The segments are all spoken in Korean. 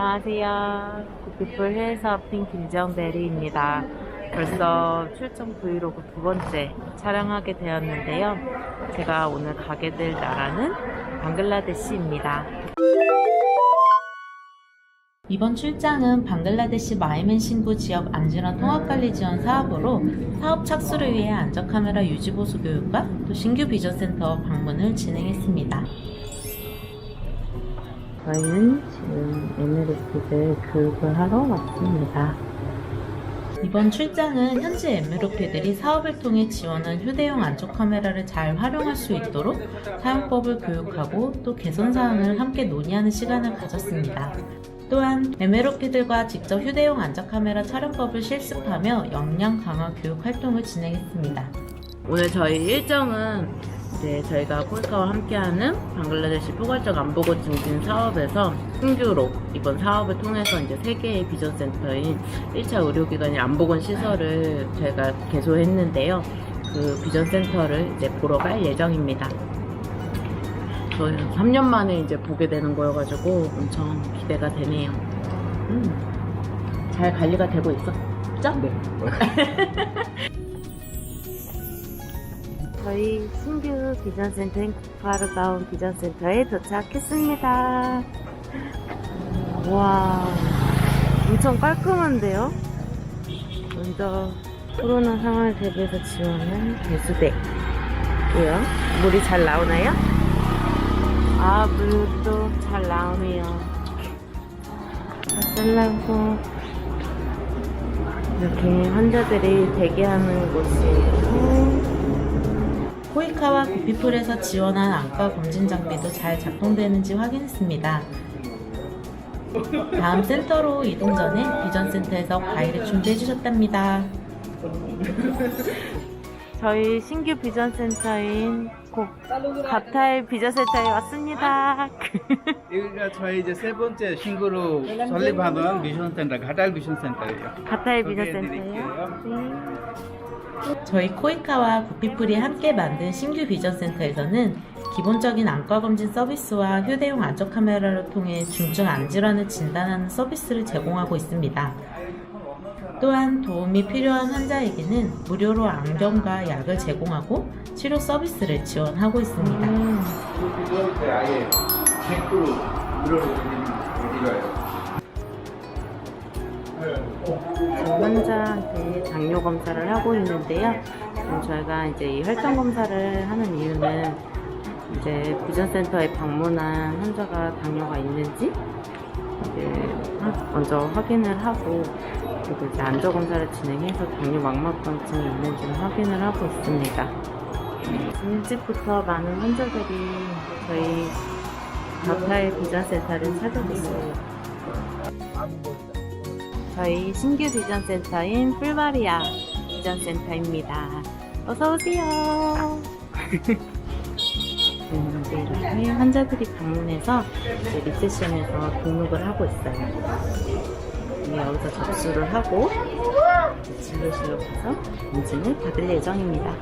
안녕하세요. 굿피플 해외사업팀 김정대리입니다. 벌써 출정 브이로그 두 번째 촬영하게 되었는데요. 제가 오늘 가게 될 나라는 방글라데시입니다. 이번 출장은 방글라데시 마이맨 신부 지역 안전한 통합관리 지원 사업으로 사업 착수를 위해 안전카메라 유지보수 교육과 또 신규 비전센터 방문을 진행했습니다. 저희는 지금 에메르피드 교육을 하러 왔습니다. 이번 출장은 현지 에메로피들이 사업을 통해 지원한 휴대용 안쪽 카메라를 잘 활용할 수 있도록 사용법을 교육하고 또 개선 사항을 함께 논의하는 시간을 가졌습니다. 또한 에메로피들과 직접 휴대용 안적 카메라 촬영법을 실습하며 역량 강화 교육 활동을 진행했습니다. 오늘 저희 일정은 이제 저희가 폴카와 함께하는 방글라데시 포괄적 안보고 증진 사업에서 신규로 이번 사업을 통해서 이제 세 개의 비전 센터인 1차 의료기관인 안보건 시설을 저희가 개소했는데요. 그 비전 센터를 이제 보러 갈 예정입니다. 저희 3년 만에 이제 보게 되는 거여가지고 엄청 기대가 되네요. 음, 잘 관리가 되고 있어? 죠 네. 저희 신규 비전센터인 쿠파르가운 비전센터에 도착했습니다. 와, 엄청 깔끔한데요? 먼저 코로나 상황을 대비해서 지원한 배수대고요. 물이 잘 나오나요? 아, 물도 잘 나오네요. 셀라고 이렇게 환자들이 대기하는 곳이고 코이카와 구피풀에서 지원한 안과 검진 장비도 잘 작동되는지 확인했습니다. 다음 센터로 이동 전에 비전 센터에서 과일을 준비해 주셨답니다. 저희 신규 비전 센터인 가타일 비전 센터에 왔습니다. 여기가 저희 이제 세 번째 신구로 설립하는 미션 센터, 가달 미션 센터예요. 가타일 비전 센터요. 네. 저희 코이카와 구피풀이 함께 만든 신규 비전 센터에서는 기본적인 안과 검진 서비스와 휴대용 안쪽 카메라를 통해 중증 안질환을 진단하는 서비스를 제공하고 있습니다. 또한 도움이 필요한 환자에게는 무료로 안경과 약을 제공하고 치료 서비스를 지원하고 있습니다. 그 때 아예 100% 무료로 드려요. 환자한테 당뇨 검사를 하고 있는데요. 지금 저희가 이제 이 혈당 검사를 하는 이유는 이제 비전센터에 방문한 환자가 당뇨가 있는지 이제 하- 먼저 확인을 하고 그리고 이제 안저 검사를 진행해서 당뇨 망막병증이 있는지를 확인을 하고 있습니다. 일찍부터 많은 환자들이 저희 가파의 비전센터를 찾아주세요. 저희 신규 비전 센터인 풀바리아 비전 센터입니다. 어서 오세요. 음, 네, 이렇게 환자들이 방문해서 이제 리세션에서 등록을 하고 있어요. 네, 여기서 접수를 하고 이제 진료실로 가서 검진을 받을 예정입니다.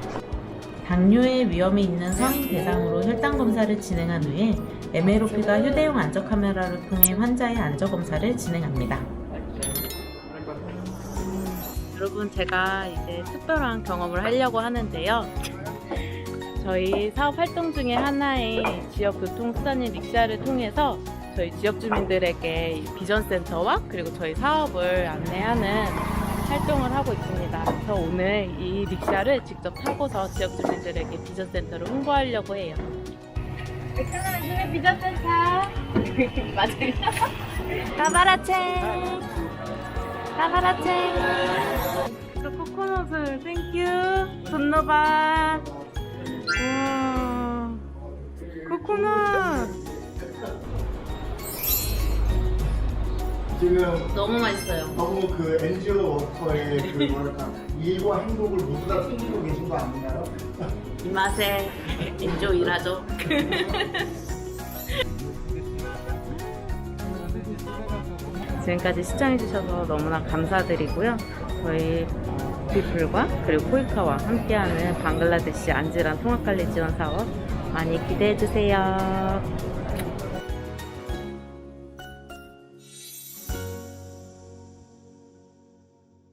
당뇨의 위험이 있는 성인 대상으로 혈당 검사를 진행한 후에 에메로피가 휴대용 안저 카메라를 통해 환자의 안저 검사를 진행합니다. 여러분 제가 이제 특별한 경험을 하려고 하는데요. 저희 사업 활동 중에 하나의 지역 교통수단인 릭샤를 통해서 저희 지역 주민들에게 이 비전센터와 그리고 저희 사업을 안내하는 활동을 하고 있습니다. 그래서 오늘 이 릭샤를 직접 타고서 지역 주민들에게 비전센터를 홍보하려고 해요. 비전센터 맞아요. 까바라체 까바라체 또 코코넛을 땡큐 돈노바 와 코코넛 지금 너무 맛있어요. 너무 그 NGO 워커의 그 뭐랄까 일과 행복을 모두 다 숨기고 계신 거 아닌가요? 이 맛에 엔조이라죠. 지금까지 시청해주셔서 너무나 감사드리고요. 저희 피플과 그리고 코이카와 함께하는 방글라데시 안질환 통합관리 지원 사업 많이 기대해주세요.